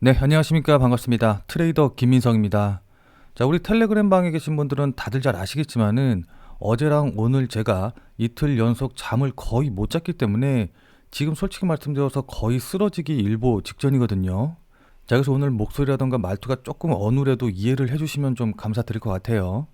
네, 안녕하십니까. 반갑습니다. 트레이더 김민성입니다. 자, 우리 텔레그램 방에 계신 분들은 다들 잘 아시겠지만은 어제랑 오늘 제가 이틀 연속 잠을 거의 못 잤기 때문에 지금 솔직히 말씀드려서 거의 쓰러지기 일보 직전이거든요. 자, 그래서 오늘 목소리라던가 말투가 조금 어눌해도 이해를 해주시면 좀 감사드릴 것 같아요.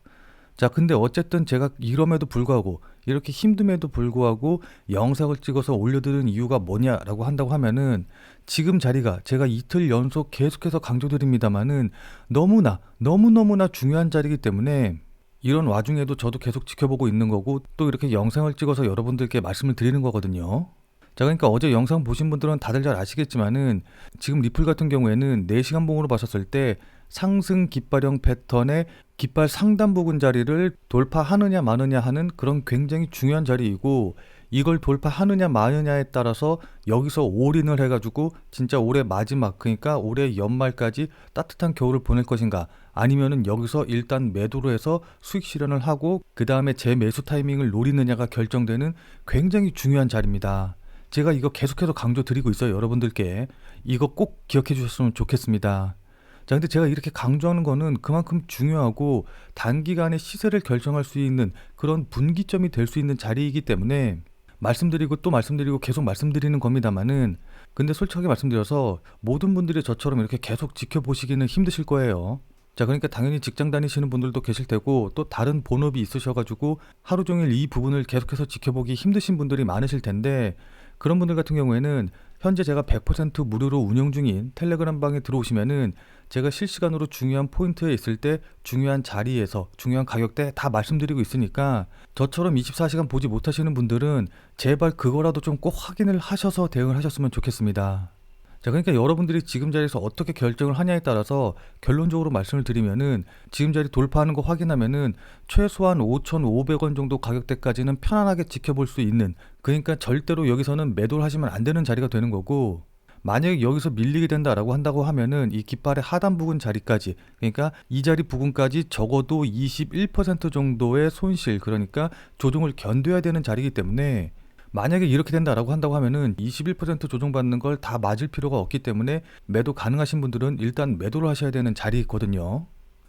자, 근데 어쨌든 제가 이럼에도 불구하고 이렇게 힘듦에도 불구하고 영상을 찍어서 올려드리는 이유가 뭐냐라고 한다고 하면은 지금 자리가 제가 이틀 연속 계속해서 강조드립니다만은 너무나 너무너무나 중요한 자리이기 때문에 이런 와중에도 저도 계속 지켜보고 있는 거고 또 이렇게 영상을 찍어서 여러분들께 말씀을 드리는 거거든요. 자, 그러니까 어제 영상 보신 분들은 다들 잘 아시겠지만은 지금 리플 같은 경우에는 4시간 봉으로 봤었을 때 상승 깃발형 패턴의 깃발 상단 부분 자리를 돌파하느냐 마느냐 하는 그런 굉장히 중요한 자리이고 이걸 돌파하느냐 마느냐에 따라서 여기서 올인을 해가지고 진짜 올해 마지막 그러니까 올해 연말까지 따뜻한 겨울을 보낼 것인가 아니면은 여기서 일단 매도로 해서 수익 실현을 하고 그 다음에 재매수 타이밍을 노리느냐가 결정되는 굉장히 중요한 자리입니다. 제가 이거 계속해서 강조 드리고 있어요 여러분들께 이거 꼭 기억해 주셨으면 좋겠습니다. 자, 근데 제가 이렇게 강조하는 거는 그만큼 중요하고 단기간에 시세를 결정할 수 있는 그런 분기점이 될 수 있는 자리이기 때문에 말씀드리고 또 말씀드리고 계속 말씀드리는 겁니다만은 근데 솔직하게 말씀드려서 모든 분들이 저처럼 이렇게 계속 지켜보시기는 힘드실 거예요. 자, 그러니까 당연히 직장 다니시는 분들도 계실 테고 또 다른 본업이 있으셔가지고 하루 종일 이 부분을 계속해서 지켜보기 힘드신 분들이 많으실 텐데 그런 분들 같은 경우에는 현재 제가 100% 무료로 운영 중인 텔레그램 방에 들어오시면은 제가 실시간으로 중요한 포인트에 있을 때 중요한 자리에서 중요한 가격대 다 말씀드리고 있으니까 저처럼 24시간 보지 못하시는 분들은 제발 그거라도 좀 꼭 확인을 하셔서 대응을 하셨으면 좋겠습니다. 자, 그러니까 여러분들이 지금 자리에서 어떻게 결정을 하냐에 따라서 결론적으로 말씀을 드리면은 지금 자리 돌파하는 거 확인하면은 최소한 5,500원 정도 가격대까지는 편안하게 지켜볼 수 있는 그러니까 절대로 여기서는 매도를 하시면 안 되는 자리가 되는 거고 만약에 여기서 밀리게 된다라고 한다고 하면은 이 깃발의 하단 부분 자리까지 그러니까 이 자리 부분까지 적어도 21% 정도의 손실 그러니까 조정을 견뎌야 되는 자리이기 때문에 만약에 이렇게 된다라고 한다고 하면은 21% 조정받는 걸 다 맞을 필요가 없기 때문에 매도 가능하신 분들은 일단 매도를 하셔야 되는 자리거든요.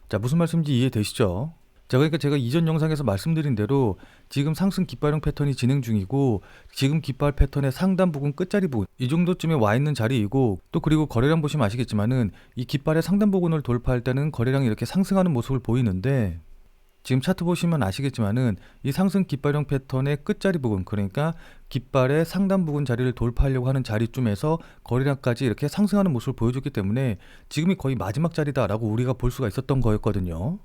자, 무슨 말씀인지 이해되시죠? 자, 그러니까 제가 이전 영상에서 말씀드린 대로 지금 상승 깃발형 패턴이 진행 중이고 지금 깃발 패턴의 상단 부분 끝자리 부분 이 정도쯤에 와 있는 자리이고 또 그리고 거래량 보시면 아시겠지만은 이 깃발의 상단 부분을 돌파할 때는 거래량이 이렇게 상승하는 모습을 보이는데 지금 차트 보시면 아시겠지만은 이 상승 깃발형 패턴의 끝자리 부분 그러니까 깃발의 상단 부분 자리를 돌파하려고 하는 자리쯤에서 거래량까지 이렇게 상승하는 모습을 보여줬기 때문에 지금이 거의 마지막 자리다라고 우리가 볼 수가 있었던 거였거든요.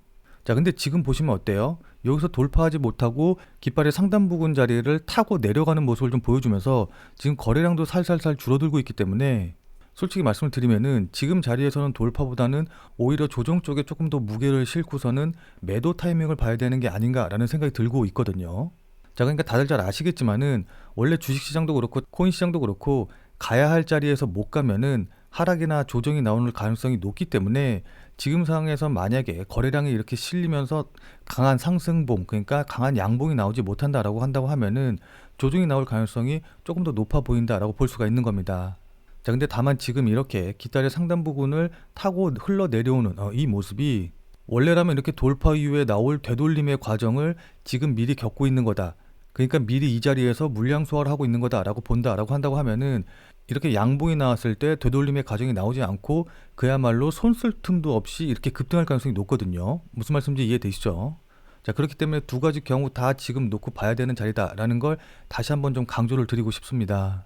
자, 근데 지금 보시면 어때요? 여기서 돌파하지 못하고 깃발의 상단 부분 자리를 타고 내려가는 모습을 좀 보여주면서 지금 거래량도 살살살 줄어들고 있기 때문에 솔직히 말씀을 드리면은 지금 자리에서는 돌파보다는 오히려 조정 쪽에 조금 더 무게를 싣고서는 매도 타이밍을 봐야 되는 게 아닌가라는 생각이 들고 있거든요. 자, 그러니까 다들 잘 아시겠지만은 원래 주식 시장도 그렇고 코인 시장도 그렇고 가야 할 자리에서 못 가면은 하락이나 조정이 나오는 가능성이 높기 때문에 지금 상황에서 만약에 거래량이 이렇게 실리면서 강한 상승봉 그러니까 강한 양봉이 나오지 못한다라고 한다고 하면은 조정이 나올 가능성이 조금 더 높아 보인다라고 볼 수가 있는 겁니다. 자, 근데 다만 지금 이렇게 깃다리 상단 부분을 타고 흘러 내려오는 어, 이 모습이 원래라면 이렇게 돌파 이후에 나올 되돌림의 과정을 지금 미리 겪고 있는 거다. 그러니까 미리 이 자리에서 물량 소화를 하고 있는 거다라고 본다라고 한다고 하면은 이렇게 양봉이 나왔을 때 되돌림의 과정이 나오지 않고 그야말로 손쓸 틈도 없이 이렇게 급등할 가능성이 높거든요. 무슨 말씀인지 이해되시죠? 자, 그렇기 때문에 두 가지 경우 다 지금 놓고 봐야 되는 자리다라는 걸 다시 한번 좀 강조를 드리고 싶습니다.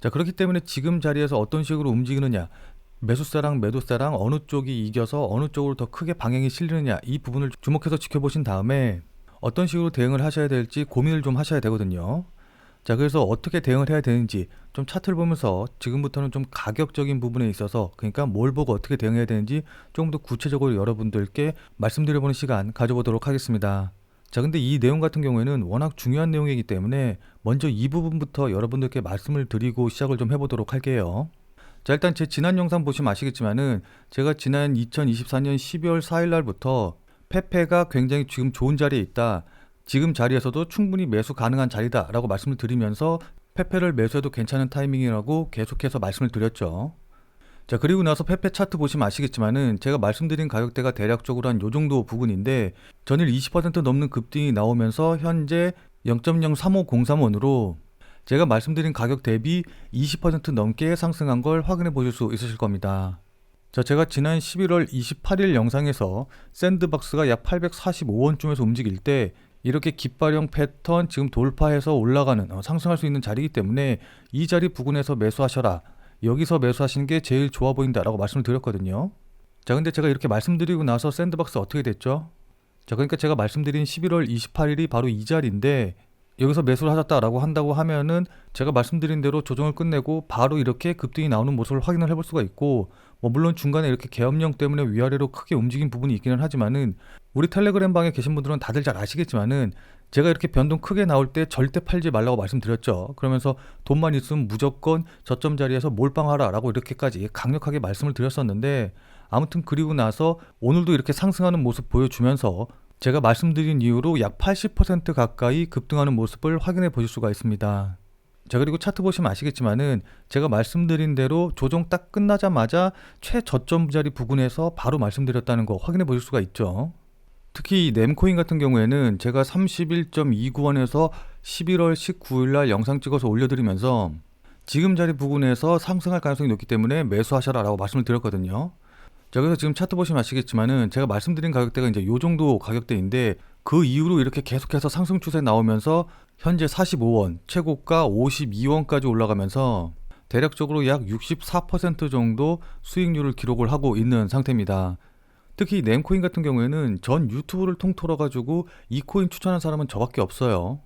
자, 그렇기 때문에 지금 자리에서 어떤 식으로 움직이느냐, 매수사랑 매도사랑 어느 쪽이 이겨서 어느 쪽으로 더 크게 방향이 실리느냐 이 부분을 주목해서 지켜보신 다음에 어떤 식으로 대응을 하셔야 될지 고민을 좀 하셔야 되거든요. 자, 그래서 어떻게 대응을 해야 되는지 좀 차트를 보면서 지금부터는 좀 가격적인 부분에 있어서 그러니까 뭘 보고 어떻게 대응해야 되는지 조금 더 구체적으로 여러분들께 말씀드려보는 시간 가져보도록 하겠습니다. 자, 근데 이 내용 같은 경우에는 워낙 중요한 내용이기 때문에 먼저 이 부분부터 여러분들께 말씀을 드리고 시작을 좀 해보도록 할게요. 자, 일단 제 지난 영상 보시면 아시겠지만은 제가 지난 2024년 12월 4일 날부터 페페가 굉장히 지금 좋은 자리에 있다. 지금 자리에서도 충분히 매수 가능한 자리다라고 말씀을 드리면서 페페를 매수해도 괜찮은 타이밍이라고 계속해서 말씀을 드렸죠. 자, 그리고 나서 페페 차트 보시면 아시겠지만은 제가 말씀드린 가격대가 대략적으로 한 요 정도 부분인데 전일 20% 넘는 급등이 나오면서 현재 0.03503원으로 제가 말씀드린 가격 대비 20% 넘게 상승한 걸 확인해 보실 수 있으실 겁니다. 자, 제가 지난 11월 28일 영상에서 샌드박스가 약 845원쯤에서 움직일 때 이렇게 깃발형 패턴 지금 돌파해서 올라가는 어, 상승할 수 있는 자리이기 때문에 이 자리 부근에서 매수하셔라. 여기서 매수하시는 게 제일 좋아 보인다라고 말씀을 드렸거든요. 자, 근데 제가 이렇게 말씀드리고 나서 샌드박스 어떻게 됐죠? 자, 그러니까 제가 말씀드린 11월 28일이 바로 이 자리인데 여기서 매수를 하셨다라고 한다고 하면은 제가 말씀드린 대로 조정을 끝내고 바로 이렇게 급등이 나오는 모습을 확인을 해볼 수가 있고 뭐 물론 중간에 이렇게 계엄령 때문에 위아래로 크게 움직인 부분이 있기는 하지만은 우리 텔레그램 방에 계신 분들은 다들 잘 아시겠지만은 제가 이렇게 변동 크게 나올 때 절대 팔지 말라고 말씀드렸죠. 그러면서 돈만 있으면 무조건 저점 자리에서 몰빵하라라고 이렇게까지 강력하게 말씀을 드렸었는데 아무튼 그리고 나서 오늘도 이렇게 상승하는 모습 보여주면서 제가 말씀드린 이후로 약 80% 가까이 급등하는 모습을 확인해 보실 수가 있습니다. 자 그리고 차트 보시면 아시겠지만은 제가 말씀드린 대로 조정 딱 끝나자마자 최저점 자리 부근에서 바로 말씀드렸다는 거 확인해 보실 수가 있죠. 특히 이 nem코인 같은 경우에는 제가 31.29원에서 11월 19일 날 영상 찍어서 올려드리면서 지금 자리 부근에서 상승할 가능성이 높기 때문에 매수하셔라라고 말씀을 드렸거든요. 자, 그래서 지금 차트 보시면 아시겠지만은 제가 말씀드린 가격대가 이제 요 정도 가격대인데 그 이후로 이렇게 계속해서 상승 추세 나오면서 현재 45원, 최고가 52원까지 올라가면서 대략적으로 약 64% 정도 수익률을 기록을 하고 있는 상태입니다. 특히 nem코인 같은 경우에는 전 유튜브를 통틀어 가지고 이 코인 추천한 사람은 저밖에 없어요.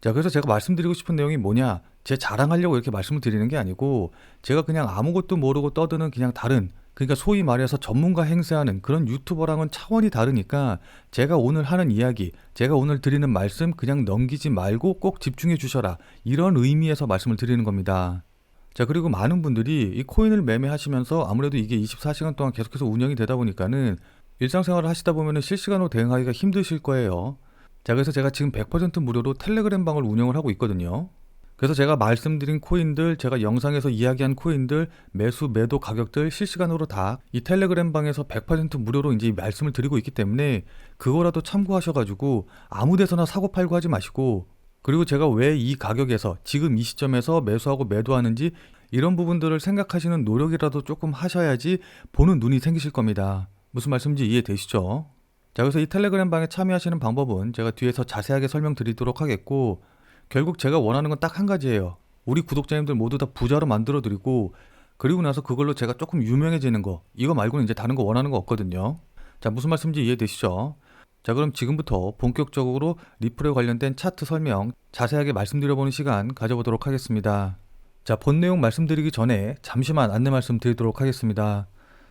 자, 그래서 제가 말씀드리고 싶은 내용이 뭐냐? 제 자랑하려고 이렇게 말씀을 드리는 게 아니고 제가 그냥 아무것도 모르고 떠드는 그냥 다른 그러니까 소위 말해서 전문가 행세하는 그런 유튜버랑은 차원이 다르니까 제가 오늘 하는 이야기, 제가 오늘 드리는 말씀 그냥 넘기지 말고 꼭 집중해 주셔라. 이런 의미에서 말씀을 드리는 겁니다. 자, 그리고 많은 분들이 이 코인을 매매하시면서 아무래도 이게 24시간 동안 계속해서 운영이 되다 보니까는 일상생활을 하시다 보면은 실시간으로 대응하기가 힘드실 거예요. 자, 그래서 제가 지금 100% 무료로 텔레그램 방을 운영을 하고 있거든요. 그래서 제가 말씀드린 코인들, 제가 영상에서 이야기한 코인들, 매수, 매도 가격들 실시간으로 다 이 텔레그램 방에서 100% 무료로 이제 말씀을 드리고 있기 때문에 그거라도 참고하셔가지고 아무 데서나 사고 팔고 하지 마시고 그리고 제가 왜 이 가격에서 지금 이 시점에서 매수하고 매도하는지 이런 부분들을 생각하시는 노력이라도 조금 하셔야지 보는 눈이 생기실 겁니다. 무슨 말씀인지 이해되시죠? 자, 그래서 이 텔레그램 방에 참여하시는 방법은 제가 뒤에서 자세하게 설명드리도록 하겠고 결국 제가 원하는 건 딱 한 가지예요. 우리 구독자님들 모두 다 부자로 만들어 드리고 그리고 나서 그걸로 제가 조금 유명해지는 거 이거 말고는 이제 다른 거 원하는 거 없거든요. 자 무슨 말씀인지 이해되시죠? 자 그럼 지금부터 본격적으로 리플에 관련된 차트 설명 자세하게 말씀드려보는 시간 가져보도록 하겠습니다. 자 본 내용 말씀드리기 전에 잠시만 안내 말씀 드리도록 하겠습니다.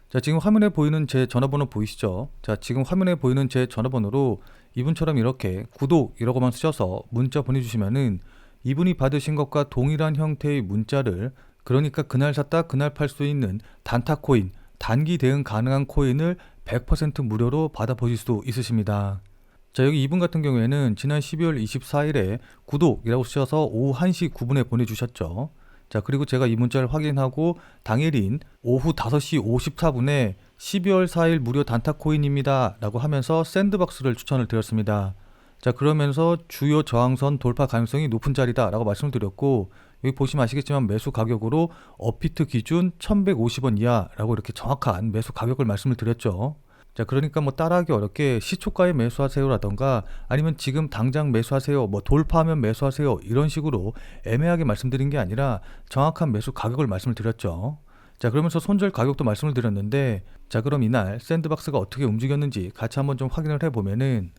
자 지금 화면에 보이는 제 전화번호 보이시죠? 자 지금 화면에 보이는 제 전화번호로 이분처럼 이렇게 구독 이라고만 쓰셔서 문자 보내주시면은 이분이 받으신 것과 동일한 형태의 문자를 그러니까 그날 샀다 그날 팔 수 있는 단타 코인 단기 대응 가능한 코인을 100% 무료로 받아보실 수 있으십니다. 자 여기 이분 같은 경우에는 지난 12월 24일에 구독이라고 쓰셔서 오후 1시 9분에 보내주셨죠. 자 그리고 제가 이 문자를 확인하고 당일인 오후 5시 54분에 12월 4일 무료 단타 코인입니다. 라고 하면서 샌드박스를 추천을 드렸습니다. 자, 그러면서 주요 저항선 돌파 가능성이 높은 자리다 라고 말씀을 드렸고, 여기 보시면 아시겠지만 매수 가격으로 어피트 기준 1150원 이하라고 이렇게 정확한 매수 가격을 말씀을 드렸죠. 자, 그러니까 뭐 따라하기 어렵게 시초가에 매수하세요라던가 아니면 지금 당장 매수하세요, 뭐 돌파하면 매수하세요 이런 식으로 애매하게 말씀드린 게 아니라 정확한 매수 가격을 말씀을 드렸죠. 자, 그러면서 손절 가격도 말씀을 드렸는데, 자, 그럼 이날 샌드박스가 어떻게 움직였는지 같이 한번 좀 확인을 해보면은,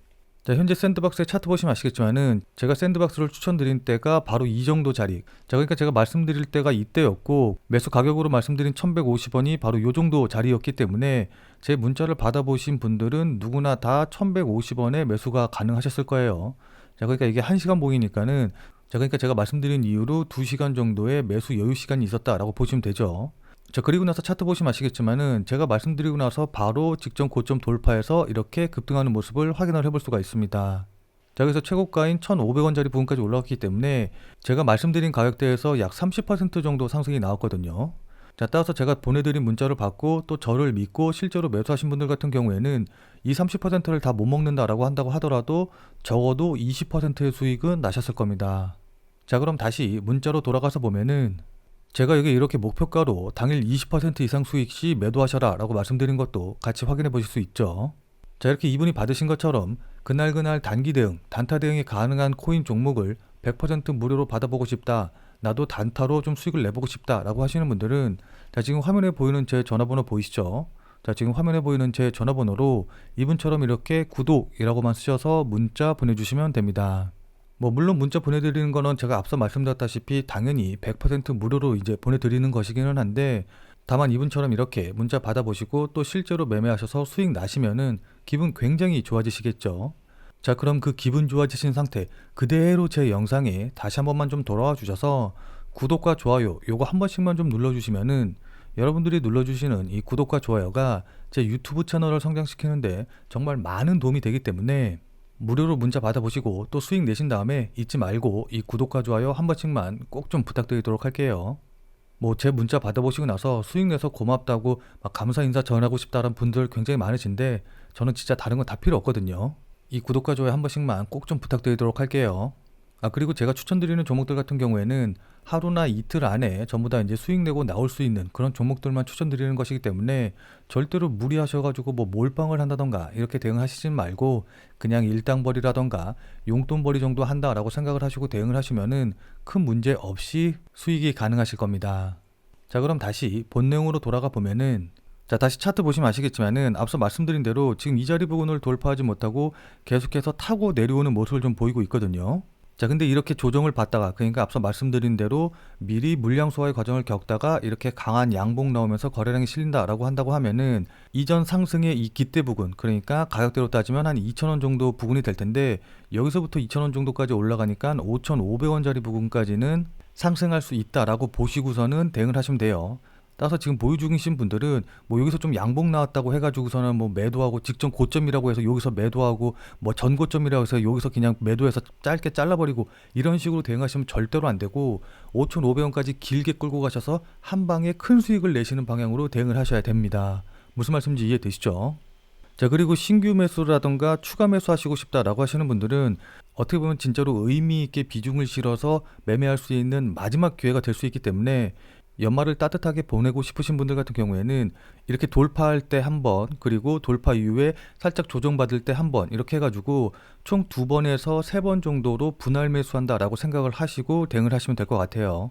자, 현재 샌드박스의 차트 보시면 아시겠지만은, 제가 샌드박스를 추천드린 때가 바로 이 정도 자리. 자, 그러니까 제가 말씀드릴 때가 이때였고, 매수 가격으로 말씀드린 1150원이 바로 요 정도 자리였기 때문에, 제 문자를 받아보신 분들은 누구나 다 1150원에 매수가 가능하셨을 거예요. 자, 그러니까 이게 1시간 보이니까는, 자, 그러니까 제가 말씀드린 이후로 2시간 정도의 매수 여유 시간이 있었다라고 보시면 되죠. 자 그리고 나서 차트 보시면 아시겠지만은 제가 말씀드리고 나서 바로 직전 고점 돌파해서 이렇게 급등하는 모습을 확인을 해볼 수가 있습니다. 자 그래서 최고가인 1,500원짜리 부분까지 올라왔기 때문에 제가 말씀드린 가격대에서 약 30% 정도 상승이 나왔거든요. 자, 따라서 제가 보내드린 문자를 받고 또 저를 믿고 실제로 매수하신 분들 같은 경우에는 이 30%를 다 못 먹는다라고 한다고 하더라도 적어도 20%의 수익은 나셨을 겁니다. 자, 그럼 다시 문자로 돌아가서 보면은 제가 여기 이렇게 목표가로 당일 20% 이상 수익 시 매도하셔라 라고 말씀드린 것도 같이 확인해 보실 수 있죠. 자, 이렇게 이분이 받으신 것처럼 그날그날 단기 대응, 단타 대응이 가능한 코인 종목을 100% 무료로 받아보고 싶다. 나도 단타로 좀 수익을 내보고 싶다. 라고 하시는 분들은 자, 지금 화면에 보이는 제 전화번호 보이시죠? 자, 지금 화면에 보이는 제 전화번호로 이분처럼 이렇게 구독이라고만 쓰셔서 문자 보내주시면 됩니다. 뭐 물론 문자 보내드리는 거는 제가 앞서 말씀드렸다시피 당연히 100% 무료로 이제 보내드리는 것이기는 한데 다만 이분처럼 이렇게 문자 받아보시고 또 실제로 매매하셔서 수익 나시면은 기분 굉장히 좋아지시겠죠. 자 그럼 그 기분 좋아지신 상태 그대로 제 영상에 다시 한 번만 좀 돌아와 주셔서 구독과 좋아요 요거 한 번씩만 좀 눌러주시면은 여러분들이 눌러주시는 이 구독과 좋아요가 제 유튜브 채널을 성장시키는데 정말 많은 도움이 되기 때문에 무료로 문자 받아보시고 또 수익 내신 다음에 잊지 말고 이 구독과 좋아요 한 번씩만 꼭 좀 부탁드리도록 할게요. 뭐 제 문자 받아보시고 나서 수익 내서 고맙다고 막 감사 인사 전하고 싶다는 분들 굉장히 많으신데 저는 진짜 다른 건 다 필요 없거든요. 이 구독과 좋아요 한 번씩만 꼭 좀 부탁드리도록 할게요. 아 그리고 제가 추천드리는 종목들 같은 경우에는 하루나 이틀 안에 전부 다 이제 수익 내고 나올 수 있는 그런 종목들만 추천드리는 것이기 때문에 절대로 무리하셔가지고 뭐 몰빵을 한다던가 이렇게 대응하시지 말고 그냥 일당벌이라던가 용돈벌이 정도 한다라고 생각을 하시고 대응을 하시면은 큰 문제 없이 수익이 가능하실 겁니다. 자 그럼 다시 본 내용으로 돌아가 보면은 자 다시 차트 보시면 아시겠지만은 앞서 말씀드린 대로 지금 이 자리 부분을 돌파하지 못하고 계속해서 타고 내려오는 모습을 좀 보이고 있거든요. 자, 근데 이렇게 조정을 받다가 그러니까 앞서 말씀드린 대로 미리 물량 소화의 과정을 겪다가 이렇게 강한 양봉 나오면서 거래량이 실린다라고 한다고 하면은 이전 상승의 이 기대 부근 그러니까 가격대로 따지면 한 2,000원 정도 부근이 될 텐데 여기서부터 2,000원 정도까지 올라가니까 5,500원짜리 부근까지는 상승할 수 있다라고 보시고서는 대응을 하시면 돼요. 따라서 지금 보유 중이신 분들은 뭐 여기서 좀 양봉 나왔다고 해가지고서는 뭐 매도하고 직전 고점이라고 해서 여기서 매도하고 뭐 전고점이라고 해서 여기서 그냥 매도해서 짧게 잘라버리고 이런 식으로 대응하시면 절대로 안 되고 5,500원까지 길게 끌고 가셔서 한 방에 큰 수익을 내시는 방향으로 대응을 하셔야 됩니다. 무슨 말씀인지 이해되시죠? 자 그리고 신규 매수라던가 추가 매수하시고 싶다라고 하시는 분들은 어떻게 보면 진짜로 의미 있게 비중을 실어서 매매할 수 있는 마지막 기회가 될 수 있기 때문에 연말을 따뜻하게 보내고 싶으신 분들 같은 경우에는 이렇게 돌파할 때 한 번, 그리고 돌파 이후에 살짝 조정받을 때 한 번, 이렇게 해가지고 총 두 번에서 세 번 정도로 분할 매수한다라고 생각을 하시고 대응을 하시면 될 것 같아요.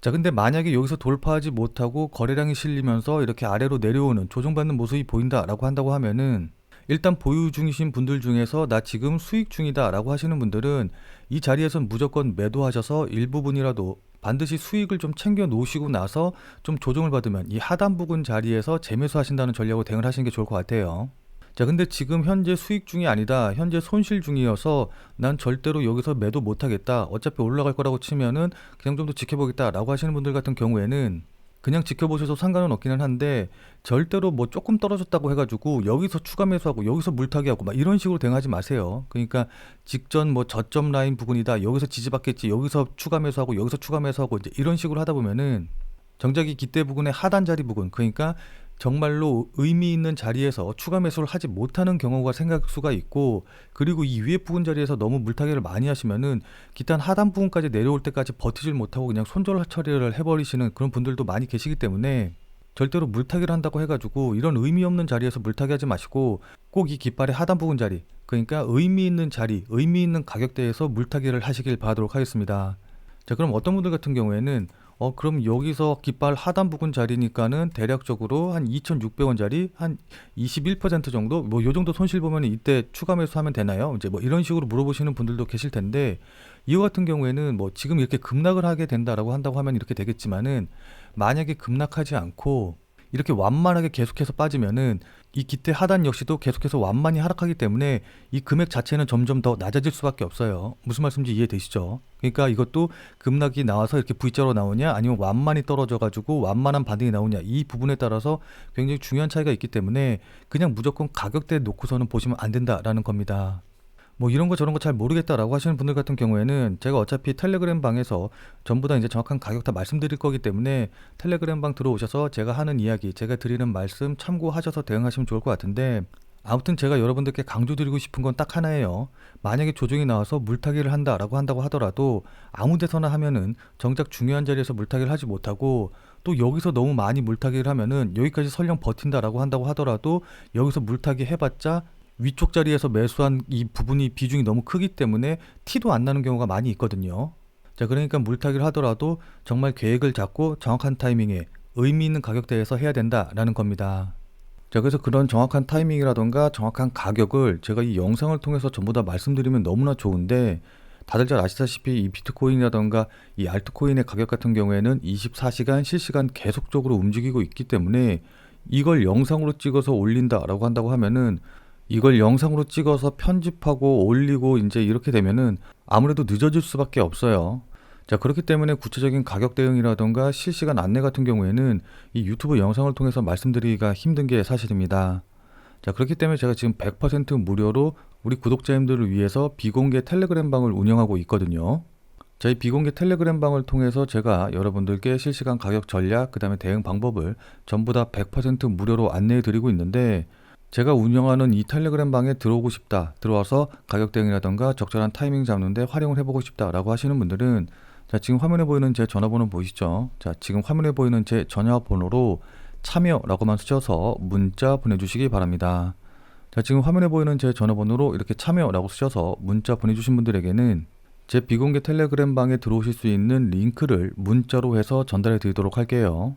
자, 근데 만약에 여기서 돌파하지 못하고 거래량이 실리면서 이렇게 아래로 내려오는 조정받는 모습이 보인다라고 한다고 하면은 일단 보유 중이신 분들 중에서 나 지금 수익 중이다 라고 하시는 분들은 이 자리에선 무조건 매도하셔서 일부분이라도 반드시 수익을 좀 챙겨 놓으시고 나서 좀 조정을 받으면 이 하단 부근 자리에서 재매수 하신다는 전략으로 대응을 하시는 게 좋을 것 같아요. 자, 근데 지금 현재 수익 중이 아니다. 현재 손실 중이어서 난 절대로 여기서 매도 못 하겠다. 어차피 올라갈 거라고 치면은 그냥 좀 더 지켜보겠다라고 하시는 분들 같은 경우에는 그냥 지켜보셔도 상관은 없기는 한데 절대로 뭐 조금 떨어졌다고 해가지고 여기서 추가 매수하고 여기서 물타기 하고 막 이런 식으로 대응하지 마세요. 그러니까 직전 뭐 저점 라인 부분이다 여기서 지지받겠지 여기서 추가 매수하고 여기서 추가 매수하고 이제 이런 식으로 하다 보면은 정작이 기대 부근의 하단 자리 부근 그러니까 정말로 의미 있는 자리에서 추가 매수를 하지 못하는 경우가 생길 수가 있고 그리고 이 위에 부분 자리에서 너무 물타기를 많이 하시면은 기타 하단 부분까지 내려올 때까지 버티질 못하고 그냥 손절 처리를 해버리시는 그런 분들도 많이 계시기 때문에 절대로 물타기를 한다고 해가지고 이런 의미 없는 자리에서 물타기 하지 마시고 꼭 이 깃발의 하단 부분 자리 그러니까 의미 있는 자리 의미 있는 가격대에서 물타기를 하시길 바라도록 하겠습니다. 자 그럼 어떤 분들 같은 경우에는 어 그럼 여기서 깃발 하단 부분 자리니까는 대략적으로 한 2,600원짜리 한 21% 정도 뭐 요 정도 손실 보면 이때 추가 매수하면 되나요? 이제 뭐 이런 식으로 물어보시는 분들도 계실 텐데 이와 같은 경우에는 뭐 지금 이렇게 급락을 하게 된다라고 한다고 하면 이렇게 되겠지만은 만약에 급락하지 않고 이렇게 완만하게 계속해서 빠지면은 이 기대 하단 역시도 계속해서 완만히 하락하기 때문에 이 금액 자체는 점점 더 낮아질 수밖에 없어요. 무슨 말씀인지 이해되시죠? 그러니까 이것도 급락이 나와서 이렇게 V자로 나오냐 아니면 완만히 떨어져 가지고 완만한 반등이 나오냐 이 부분에 따라서 굉장히 중요한 차이가 있기 때문에 그냥 무조건 가격대 놓고서는 보시면 안 된다라는 겁니다. 뭐 이런 거 저런 거 잘 모르겠다라고 하시는 분들 같은 경우에는 제가 어차피 텔레그램 방에서 전부 다 이제 정확한 가격 다 말씀드릴 거기 때문에 텔레그램 방 들어오셔서 제가 하는 이야기, 제가 드리는 말씀 참고하셔서 대응하시면 좋을 것 같은데 아무튼 제가 여러분들께 강조드리고 싶은 건 딱 하나예요. 만약에 조정이 나와서 물타기를 한다라고 한다고 하더라도 아무 데서나 하면은 정작 중요한 자리에서 물타기를 하지 못하고 또 여기서 너무 많이 물타기를 하면은 여기까지 설령 버틴다라고 한다고 하더라도 여기서 물타기 해봤자 위쪽 자리에서 매수한 이 부분이 비중이 너무 크기 때문에 티도 안 나는 경우가 많이 있거든요. 자, 그러니까 물타기를 하더라도 정말 계획을 잡고 정확한 타이밍에 의미 있는 가격대에서 해야 된다라는 겁니다. 자, 그래서 그런 정확한 타이밍이라던가 정확한 가격을 제가 이 영상을 통해서 전부 다 말씀드리면 너무나 좋은데 다들 잘 아시다시피 이 비트코인이라던가 이 알트코인의 가격 같은 경우에는 24시간 실시간 계속적으로 움직이고 있기 때문에 이걸 영상으로 찍어서 올린다라고 한다고 하면은 이걸 영상으로 찍어서 편집하고 올리고 이제 이렇게 되면은 아무래도 늦어질 수밖에 없어요. 자, 그렇기 때문에 구체적인 가격 대응이라던가 실시간 안내 같은 경우에는 이 유튜브 영상을 통해서 말씀드리기가 힘든 게 사실입니다. 자, 그렇기 때문에 제가 지금 100% 무료로 우리 구독자님들을 위해서 비공개 텔레그램 방을 운영하고 있거든요. 저희 비공개 텔레그램 방을 통해서 제가 여러분들께 실시간 가격 전략, 그 다음에 대응 방법을 전부 다 100% 무료로 안내해 드리고 있는데 제가 운영하는 이 텔레그램 방에 들어오고 싶다, 들어와서 가격 대응이라던가 적절한 타이밍 잡는데 활용을 해보고 싶다라고 하시는 분들은 자, 지금 화면에 보이는 제 전화번호 보이시죠? 자, 지금 화면에 보이는 제 전화번호로 참여라고만 쓰셔서 문자 보내주시기 바랍니다. 자, 지금 화면에 보이는 제 전화번호로 이렇게 참여라고 쓰셔서 문자 보내주신 분들에게는 제 비공개 텔레그램 방에 들어오실 수 있는 링크를 문자로 해서 전달해 드리도록 할게요.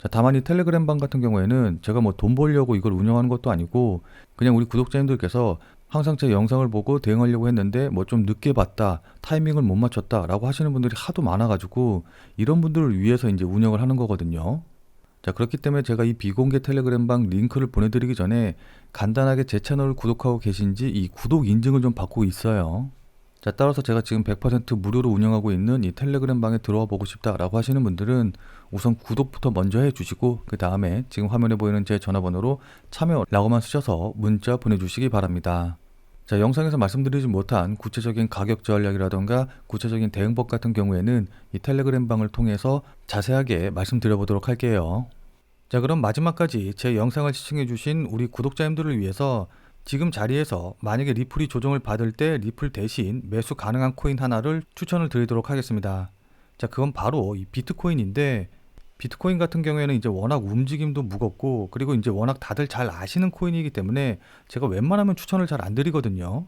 자, 다만 이 텔레그램 방 같은 경우에는 제가 뭐 돈 벌려고 이걸 운영하는 것도 아니고 그냥 우리 구독자님들께서 항상 제 영상을 보고 대응하려고 했는데 뭐 좀 늦게 봤다, 타이밍을 못 맞췄다 라고 하시는 분들이 하도 많아가지고 이런 분들을 위해서 이제 운영을 하는 거거든요. 자, 그렇기 때문에 제가 이 비공개 텔레그램 방 링크를 보내드리기 전에 간단하게 제 채널을 구독하고 계신지 이 구독 인증을 좀 받고 있어요. 자, 따라서 제가 지금 100% 무료로 운영하고 있는 이 텔레그램 방에 들어와 보고 싶다라고 하시는 분들은 우선 구독부터 먼저 해 주시고 그 다음에 지금 화면에 보이는 제 전화번호로 참여라고만 쓰셔서 문자 보내주시기 바랍니다. 자, 영상에서 말씀드리지 못한 구체적인 가격 전략이라던가 구체적인 대응법 같은 경우에는 이 텔레그램 방을 통해서 자세하게 말씀드려 보도록 할게요. 자, 그럼 마지막까지 제 영상을 시청해 주신 우리 구독자님들을 위해서 지금 자리에서 만약에 리플이 조정을 받을 때 리플 대신 매수 가능한 코인 하나를 추천을 드리도록 하겠습니다. 자, 그건 바로 이 비트코인인데 비트코인 같은 경우에는 이제 워낙 움직임도 무겁고 그리고 이제 워낙 다들 잘 아시는 코인이기 때문에 제가 웬만하면 추천을 잘 안 드리거든요.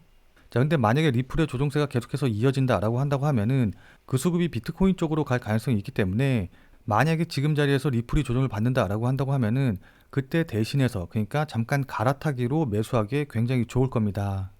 자, 근데 만약에 리플의 조정세가 계속해서 이어진다라고 한다고 하면은 그 수급이 비트코인 쪽으로 갈 가능성이 있기 때문에 만약에 지금 자리에서 리플이 조정을 받는다라고 한다고 하면은 그때 대신해서 그러니까 잠깐 갈아타기로 매수하기에 굉장히 좋을 겁니다.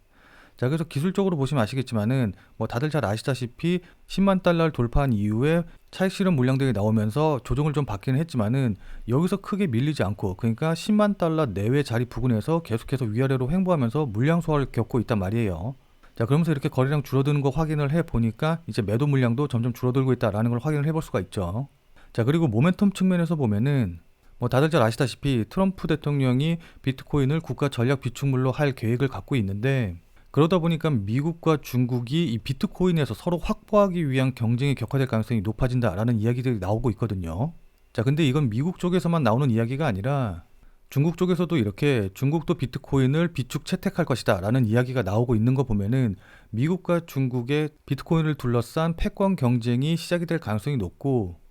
자, 그래서 기술적으로 보시면 아시겠지만은 뭐 다들 잘 아시다시피 10만 달러를 돌파한 이후에 차익 실현 물량들이 나오면서 조정을 좀 받기는 했지만은 여기서 크게 밀리지 않고 그러니까 10만 달러 내외 자리 부근에서 계속해서 위아래로 횡보하면서 물량 소화를 겪고 있단 말이에요. 자, 그러면서 이렇게 거래량 줄어드는 거 확인을 해 보니까 이제 매도 물량도 점점 줄어들고 있다라는 걸 확인을 해볼 수가 있죠. 자, 그리고 모멘텀 측면에서 보면은 뭐 다들 잘 아시다시피 트럼프 대통령이 비트코인을 국가 전략 비축물로 할 계획을 갖고 있는데 그러다 보니까 미국과 중국이 이 비트코인에서 서로 확보하기 위한 경쟁이 격화될 가능성이 높아진다라는 이야기들이 나오고 있거든요. 자, 근데 이건 미국 쪽에서만 나오는 이야기가 아니라 중국 쪽에서도 이렇게 중국도 비트코인을 비축 채택할 것이다 라는 이야기가 나오고 있는 거 보면은 미국과 중국의 비트코인을 둘러싼 패권 경쟁이 시작이 될 가능성이 높고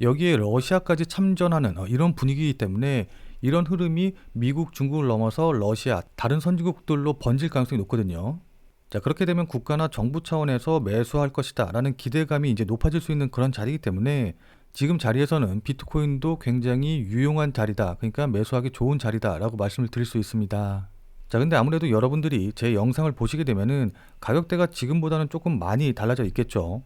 여기에 러시아까지 참전하는 어, 이런 분위기이기 때문에 이런 흐름이 미국, 중국을 넘어서 러시아, 다른 선진국들로 번질 가능성이 높거든요. 자, 그렇게 되면 국가나 정부 차원에서 매수할 것이다 라는 기대감이 이제 높아질 수 있는 그런 자리이기 때문에 지금 자리에서는 비트코인도 굉장히 유용한 자리다. 그러니까 매수하기 좋은 자리다 라고 말씀을 드릴 수 있습니다. 자, 근데 아무래도 여러분들이 제 영상을 보시게 되면은 가격대가 지금보다는 조금 많이 달라져 있겠죠.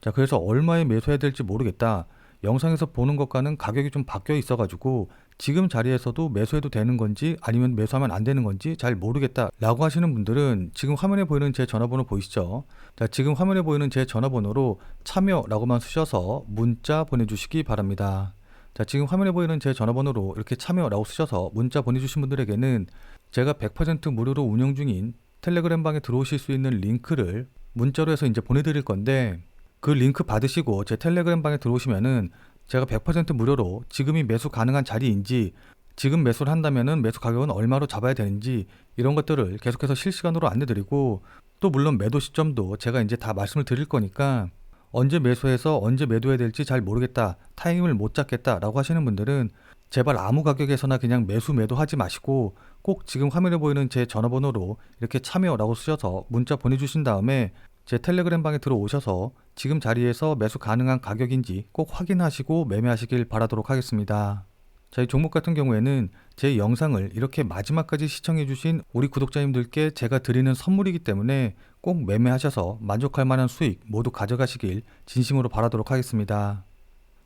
자, 그래서 얼마에 매수해야 될지 모르겠다. 영상에서 보는 것과는 가격이 좀 바뀌어 있어가지고 지금 자리에서도 매수해도 되는 건지 아니면 매수하면 안 되는 건지 잘 모르겠다 라고 하시는 분들은 지금 화면에 보이는 제 전화번호 보이시죠? 자, 지금 화면에 보이는 제 전화번호로 참여라고만 쓰셔서 문자 보내주시기 바랍니다. 자, 지금 화면에 보이는 제 전화번호로 이렇게 참여라고 쓰셔서 문자 보내주신 분들에게는 제가 100% 무료로 운영 중인 텔레그램 방에 들어오실 수 있는 링크를 문자로 해서 이제 보내드릴 건데 그 링크 받으시고 제 텔레그램 방에 들어오시면은 제가 100% 무료로 지금이 매수 가능한 자리인지 지금 매수를 한다면은 매수 가격은 얼마로 잡아야 되는지 이런 것들을 계속해서 실시간으로 안내드리고 또 물론 매도 시점도 제가 이제 다 말씀을 드릴 거니까 언제 매수해서 언제 매도해야 될지 잘 모르겠다 타이밍을 못 잡겠다라고 하시는 분들은 제발 아무 가격에서나 그냥 매수 매도하지 마시고 꼭 지금 화면에 보이는 제 전화번호로 이렇게 참여라고 쓰셔서 문자 보내주신 다음에 제 텔레그램 방에 들어오셔서 지금 자리에서 매수 가능한 가격인지 꼭 확인하시고 매매하시길 바라도록 하겠습니다. 자, 이 종목 같은 경우에는 제 영상을 이렇게 마지막까지 시청해주신 우리 구독자님들께 제가 드리는 선물이기 때문에 꼭 매매하셔서 만족할 만한 수익 모두 가져가시길 진심으로 바라도록 하겠습니다.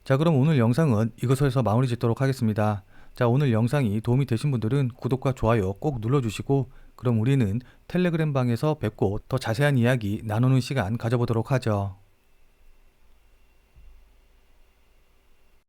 자, 그럼 오늘 영상은 이것으로 해서 마무리 짓도록 하겠습니다. 자, 오늘 영상이 도움이 되신 분들은 구독과 좋아요 꼭 눌러주시고 그럼 우리는 텔레그램 방에서 뵙고 더 자세한 이야기 나누는 시간 가져보도록 하죠.